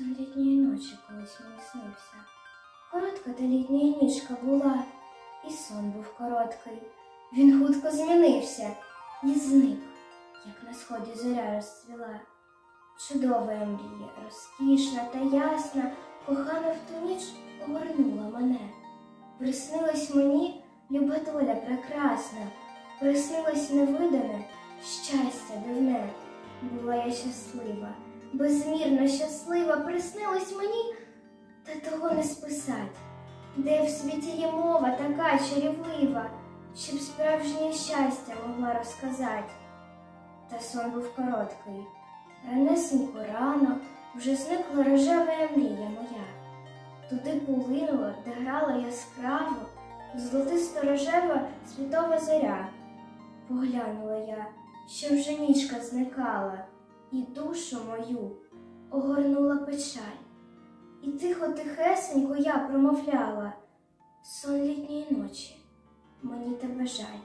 Сон літньої ночі колись мені снився. Коротка та літня нічка була, і сон був короткий. Він хутко змінився і зник, як на сході зоря розцвіла. Чудова мрія, розкішна та ясна, кохана в ту ніч огорнула мене. Приснилась мені люба доля прекрасна, приснилось невидане щастя дивне. Була я щаслива, безмірно щаслива, приснилось мені, та того не списать. Де в світі є мова така чарівлива, щоб справжнє щастя могла розказати. Та сон був короткий. Ранесенько рано вже зникла рожева мрія моя. Туди полинула, де грала яскраво, золотисто рожева світова зоря. Поглянула я, що вже нічка зникала, і душу мою огорнула печаль. І тихо тихесенько я промовляла сон літньої ночі, мені тебе жаль.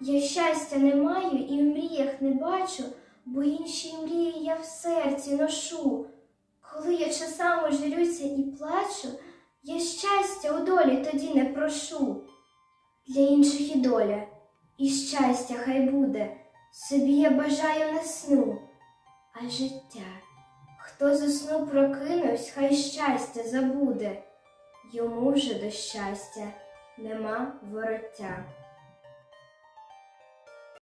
Я щастя не маю і в мріях не бачу, бо інші мрії я в серці ношу. Коли я часами журюся і плачу, я щастя у долі тоді не прошу. Для інших і доля, і щастя хай буде, собі я бажаю не сну, а життя. Хто заснув сну прокинувсь, хай щастя забуде, йому вже до щастя нема вороття.